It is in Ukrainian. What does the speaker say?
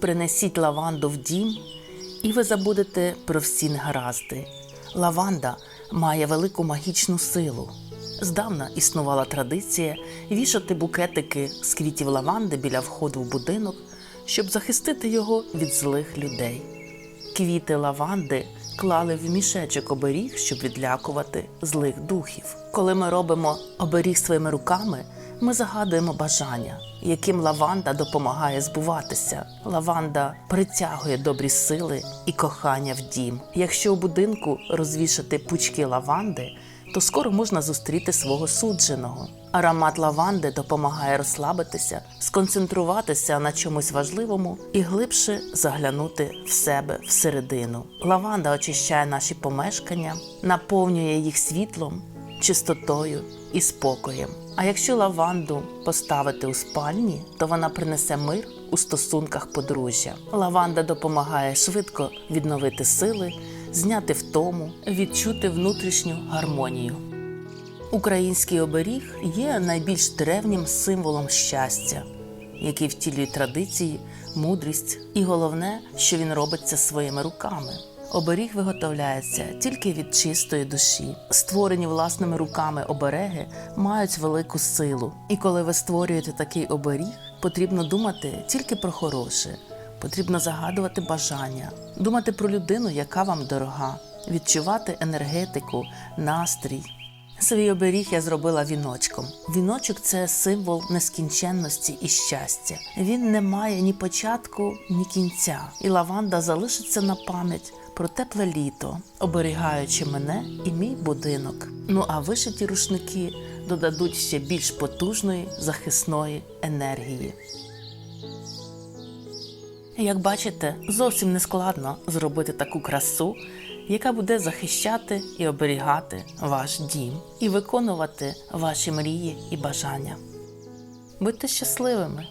Принесіть лаванду в дім, і ви забудете про всі негаразди. Лаванда має велику магічну силу. Здавна існувала традиція вішати букетики з квітів лаванди біля входу в будинок, щоб захистити його від злих людей. Квіти лаванди клали в мішечок оберіг, щоб відлякувати злих духів. Коли ми робимо оберіг своїми руками, ми загадуємо бажання, яким лаванда допомагає збуватися. Лаванда притягує добрі сили і кохання в дім. Якщо у будинку розвішати пучки лаванди, то скоро можна зустріти свого судженого. Аромат лаванди допомагає розслабитися, сконцентруватися на чомусь важливому і глибше заглянути в себе всередину. Лаванда очищає наші помешкання, наповнює їх світлом, чистотою і спокоєм. А якщо лаванду поставити у спальні, то вона принесе мир у стосунках подружжя. Лаванда допомагає швидко відновити сили, зняти втому, відчути внутрішню гармонію. Український оберіг є найбільш древнім символом щастя, який втілює традиції, мудрість, і головне, що він робиться своїми руками. Оберіг виготовляється тільки від чистої душі. Створені власними руками обереги мають велику силу. І коли ви створюєте такий оберіг, потрібно думати тільки про хороше. Потрібно загадувати бажання, думати про людину, яка вам дорога, відчувати енергетику, настрій. Свій оберіг я зробила віночком. Віночок це символ нескінченності і щастя. Він не має ні початку, ні кінця. І лаванда залишиться на пам'ять про тепле літо, оберігаючи мене і мій будинок. Ну а вишиті рушники додадуть ще більш потужної захисної енергії. Як бачите, зовсім не складно зробити таку красу, яка буде захищати і оберігати ваш дім і виконувати ваші мрії і бажання. Будьте щасливими!